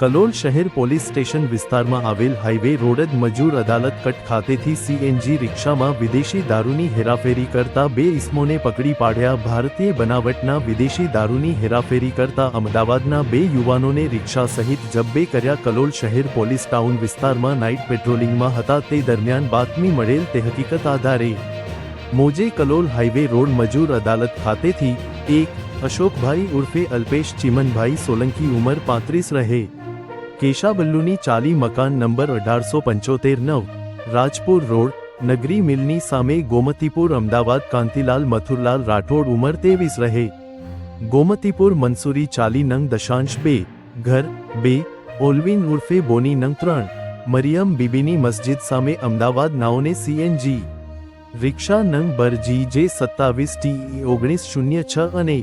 કલોલ શહેર police station વિસ્તારમાં આવેલ હાઈવે રોડ મજૂર અદાલત કટ ખાતેથી સીએનજી રિક્ષામાં વિદેશી દારૂની હેરાફેરી કરતા બે ઇસમોને પકડી પાડ્યા ભારતીય બનાવટના વિદેશી દારૂની હેરાફેરી કરતા અમદાવાદના બે યુવાનોને રિક્ષા સહિત જબ્બે કર્યા કલોલ શહેર પોલીસ ટાઉન વિસ્તારમાં નાઇટ પેટ્રોલિંગમાં હતા તે દરમિયાન બાતમી મળેલ તે હકીકત આધારે મોજે કલોલ હાઈવે રોડ મજૂર અદાલત ખાતેથી એક, અશોકભાઈ ઉર્ફે અલ્પેશ ચિમનભાઈ સોલંકી ઉંમર પાંત્રીસ રહે. કેશાબલ્લુની ચાલી મકાન નંબર અઢારસો પંચોતેર નવ, રાજપુર રોડ, નગરી મિલની સામે ગોમતીપુર, અમદાવાદ, કાંતિલાલ, મથુરલાલ રાઠોડ ઉંમર તેવીસ રહે. ગોમતીપુર મનસુરી ચાલી નંગ દશાંશ બે, ઘર બે, ઓલવિન ઉર્ફે બોની નંગ ત્રણ, મરિયમ બીબીની મસ્જિદ સામે અમદાવાદ નાઓને સીએનજી રિક્ષા નંગ બરજી જે સત્તાવીસ ટી ઓગણીસ શૂન્ય છ અને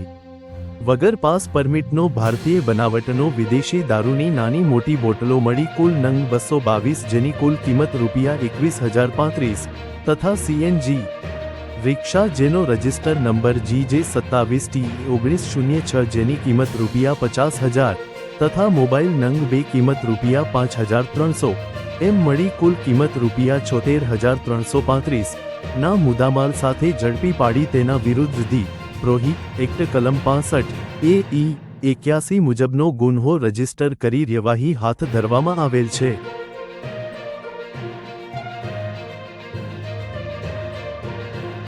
વગર પાસ પરમિટનો ભારતીય બનાવટનો વિદેશી દારૂની નાની મોટી બોટલો મળી કુલ નંગ બસો બાવીસ જેની કુલ કિંમત રૂપિયા એકવીસ હજાર પાંત્રીસ તથા સીએનજી રિક્ષા જેનો રજિસ્ટર નંબર જી જે સત્તાવીસ ટી ઓગણીસ શૂન્ય છ જેની કિંમત રૂપિયા પચાસ હજાર તથા મોબાઈલ નંગ બે કિંમત રૂપિયા પાંચ હજાર ત્રણસો એમ મળી કુલ કિંમત રૂપિયા છોતેર હજાર ત્રણસો પાંત્રીસ ના મુદ્દામાલ સાથે ઝડપી પાડી તેના વિરુદ્ધ ધી પ્રોહી એક્ટ કલમ પાસઠ, એ ઈ એક્યાસી મુજબનો ગુન્હો રજિસ્ટર કરી કાર્યવાહી હાથ ધરવામાં આવેલ છે.